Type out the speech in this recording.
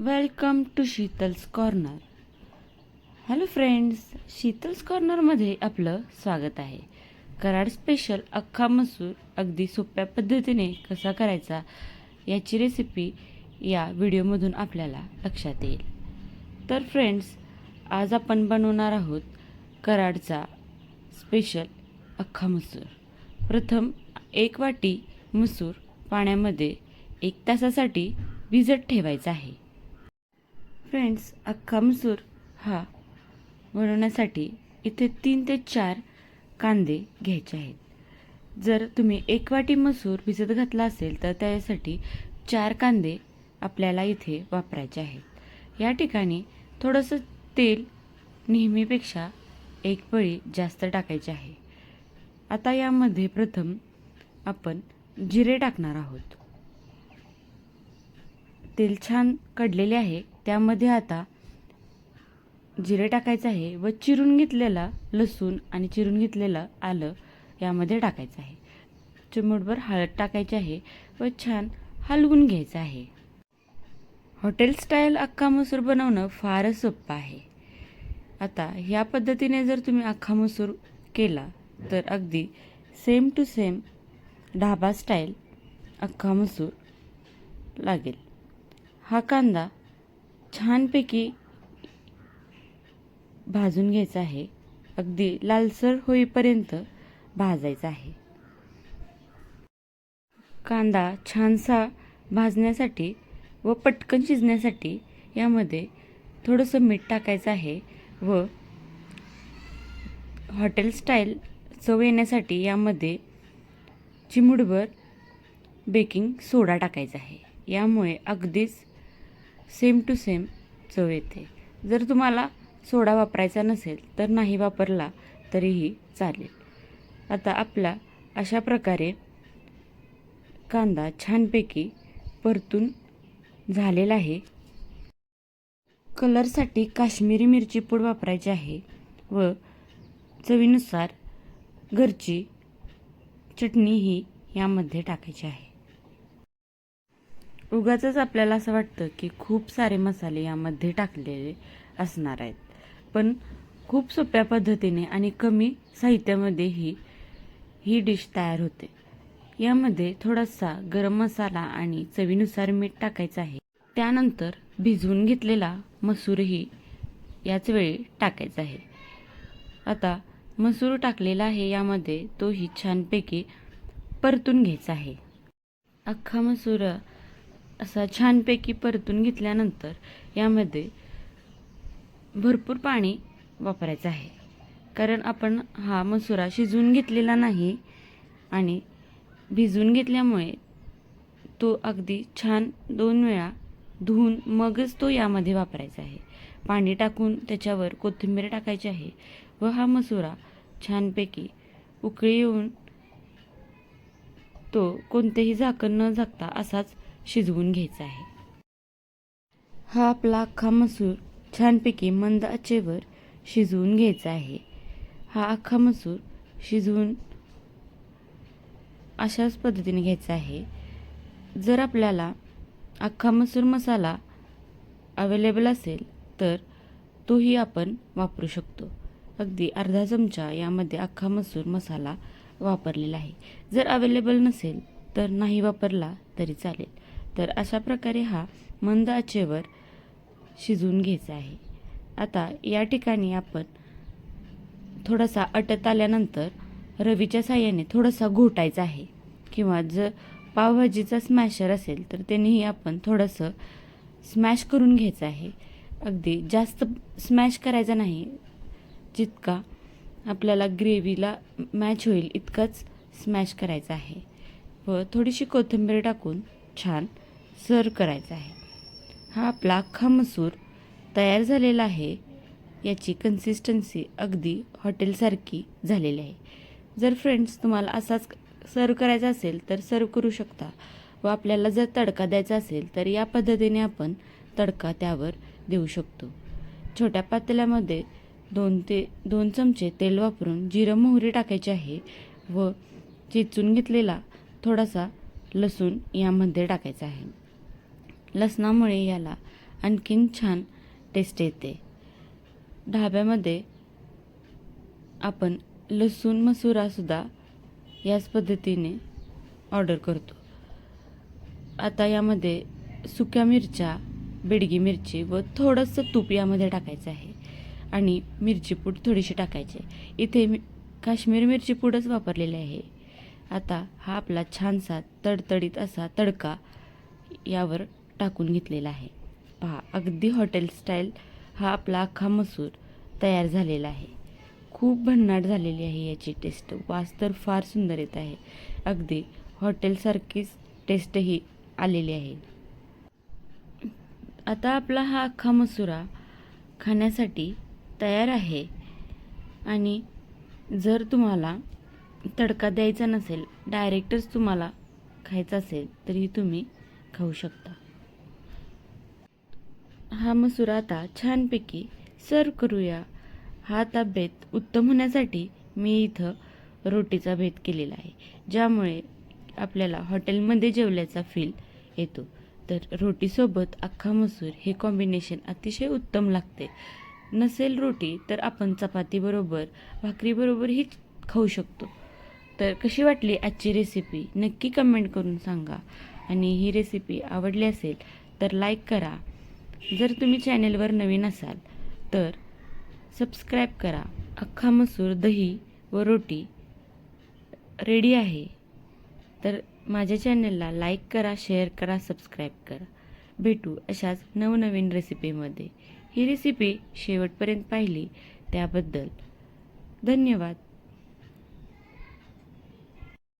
Welcome to Sheetal's corner hello friends Sheetal's कॉर्नरमध्ये आपलं स्वागत आहे. कराड स्पेशल अख्खा मसूर अगदी सोप्या पद्धतीने कसा करायचा याची रेसिपी या व्हिडिओमधून आपल्याला लक्षात येईल. तर फ्रेंड्स आज आपण बनवणार आहोत कराडचा स्पेशल अख्खा मसूर. प्रथम एक वाटी मसूर पाण्यामध्ये एक तासासाठी भिजत ठेवायचा आहे. फ्रेंड्स अख्खा मसूर हा बनवण्यासाठी इथे तीन ते चार कांदे घ्यायचे आहेत. जर तुम्ही एक वाटी मसूर भिजत घातला असेल तर त्यासाठी चार कांदे आपल्याला इथे वापरायचे आहेत. या ठिकाणी थोडंसं तेल नेहमीपेक्षा एक पळी जास्त टाकायचे आहे. आता यामध्ये प्रथम आपण जिरे टाकणार आहोत. तेल छान कडलेले आहे. त्यामध्ये आता जिरे टाकायचं आहे व चिरून घेतलेला लसूण आणि चिरून घेतलेलं आलं यामध्ये टाकायचं आहे. चिमूटभर हळद टाकायची आहे व छान हलवून घ्यायचं आहे. हॉटेल स्टाईल अख्खा मसूर बनवणं फारच सोपं आहे. आता ह्या पद्धतीने जर तुम्ही अख्खा मसूर केला तर अगदी same to same dhaba style अख्खा मसूर लागेल. हा कांदा छानपैकी भाजून घ्यायचं आहे. अगदी लालसर होईपर्यंत भाजायचा आहे. कांदा छानसा भाजण्यासाठी व पटकन शिजण्यासाठी यामध्ये थोडंसं मीठ टाकायचं आहे व हॉटेल स्टाईल चव येण्यासाठी यामध्ये चिमुडभर बेकिंग सोडा टाकायचा आहे. यामुळे अगदीच सेम टू सेम चव येते. जर तुम्हाला सोडा वापरायचा नसेल तर नाही वापरला तरीही चालेल. आता आपला अशा प्रकारे कांदा छानपैकी परतून झालेला आहे. कलरसाठी काश्मीरी मिरची पूड वापरायची आहे व चवीनुसार घरची चटणी ही यामध्ये टाकायची आहे. उगाच आपल्याला असं वाटतं की खूप सारे मसाले यामध्ये टाकलेले असणार आहेत. पण खूप सोप्या पद्धतीने आणि कमी साहित्यामध्ये ही ही डिश तयार होते. यामध्ये थोडासा गरम मसाला आणि चवीनुसार मीठ टाकायचं आहे. त्यानंतर भिजवून घेतलेला मसूरही याच वेळी टाकायचा आहे. आता मसूर टाकलेला आहे यामध्ये तोही छानपैकी परतून घ्यायचा आहे. अख्खा मसूर असा छानपैकी परतून घेतल्यानंतर यामध्ये भरपूर पाणी वापरायचं आहे. कारण आपण हा मसुरा शिजवून घेतलेला नाही आणि भिजवून घेतल्यामुळे तो अगदी छान दोन वेळा धुवून मगच तो यामध्ये वापरायचा आहे. पाणी टाकून त्याच्यावर कोथिंबीर टाकायची आहे व हा मसुरा छानपैकी उकळी येऊन तो कोणतेही झाकण न झाकता असाच शिजवून घ्यायचा आहे. हा आपला अख्खा मसूर छानपैकी मंद आचेवर शिजवून घ्यायचा आहे. हा अख्खा मसूर शिजवून अशाच पद्धतीने घ्यायचा आहे. जर आपल्याला अख्खा मसूर मसाला अवेलेबल असेल तर तोही आपण वापरू शकतो. अगदी अर्धा चमचा यामध्ये अख्खा मसूर मसाला वापरलेला आहे. जर अवेलेबल नसेल तर नाही वापरला तरी चालेल. तर अशा प्रकारे हा मंद आचेवर शिजवून घ्यायचा आहे. आता या ठिकाणी आपण थोडासा अटत आल्यानंतर रवीच्या साह्याने थोडासा घोटायचा आहे किंवा जर पावभाजीचा स्मॅशर असेल तर त्यानेही आपण थोडंसं स्मॅश करून घ्यायचं आहे. अगदी जास्त स्मॅश करायचा नाही जितका आपल्याला ग्रेव्हीला मॅच होईल इतकंच स्मॅश करायचं आहे. व थोडीशी कोथिंबीर टाकून छान सर करायचा आहे. हा आपला अख्खा मसूर तयार झालेला आहे. याची कन्सिस्टन्सी अगदी हॉटेलसारखी झालेली आहे. जर फ्रेंड्स तुम्हाला असाच सर्व करायचा असेल तर सर्व करू शकता. व आपल्याला जर तडका द्यायचा असेल तर या पद्धतीने आपण तडका त्यावर देऊ शकतो. छोट्या पातेल्यामध्ये दोन ते दोन चमचे तेल वापरून जिरं मोहरी टाकायची आहे व चेचून घेतलेला थोडासा लसूण यामध्ये टाकायचा आहे. लसणामुळे याला आणखीन छान टेस्ट येते. ढाब्यामध्ये आपण लसूण मसुरासुद्धा याच पद्धतीने ऑर्डर करतो. आता यामध्ये सुक्या मिरच्या बेडगी मिरची व थोडंसं तूप यामध्ये टाकायचं आहे आणि मिरची पूड थोडीशी टाकायची आहे. इथे मी काश्मीर मिरची पूडच वापरलेली आहे. आता हा आपला छानसा तडतडीत असा तडका यावर टाकून घेतलेला आहे. पहा अगदी हॉटेल स्टाईल हा आपला अख्खा मसूर तयार झालेला आहे. खूप भन्नाट झालेली आहे याची टेस्ट वास तर फार सुंदर येत आहे. अगदी हॉटेलसारखीच टेस्टही आलेली आहे. आता आपला हा अख्खा मसुरा खाण्यासाठी तयार आहे. आणि जर तुम्हाला तडका द्यायचा नसेल डायरेक्टच तुम्हाला खायचा असेल तरी तुम्ही खाऊ शकता. हा मसूर आता छानपैकी सर्व करूया. हा आता बेत उत्तम होण्यासाठी मी इथं रोटीचा भेद केलेला आहे. ज्यामुळे आपल्याला हॉटेलमध्ये जेवल्याचा फील येतो. तर रोटीसोबत अख्खा मसूर हे कॉम्बिनेशन अतिशय उत्तम लागते. नसेल रोटी तर आपण चपातीबरोबर भाकरीबरोबरही खाऊ शकतो. तर कशी वाटली आजची रेसिपी नक्की कमेंट करून सांगा. आणि ही रेसिपी आवडली असेल तर लाईक करा. जर तुम्ही चॅनेलवर नवीन असाल तर सबस्क्राईब करा. अख्खा मसूर दही व रोटी रेडी आहे. तर माझ्या चॅनलला लाईक करा शेअर करा सबस्क्राईब करा. भेटू अशाच नवनवीन रेसिपीमध्ये. ही रेसिपी शेवटपर्यंत पाहिली त्याबद्दल धन्यवाद.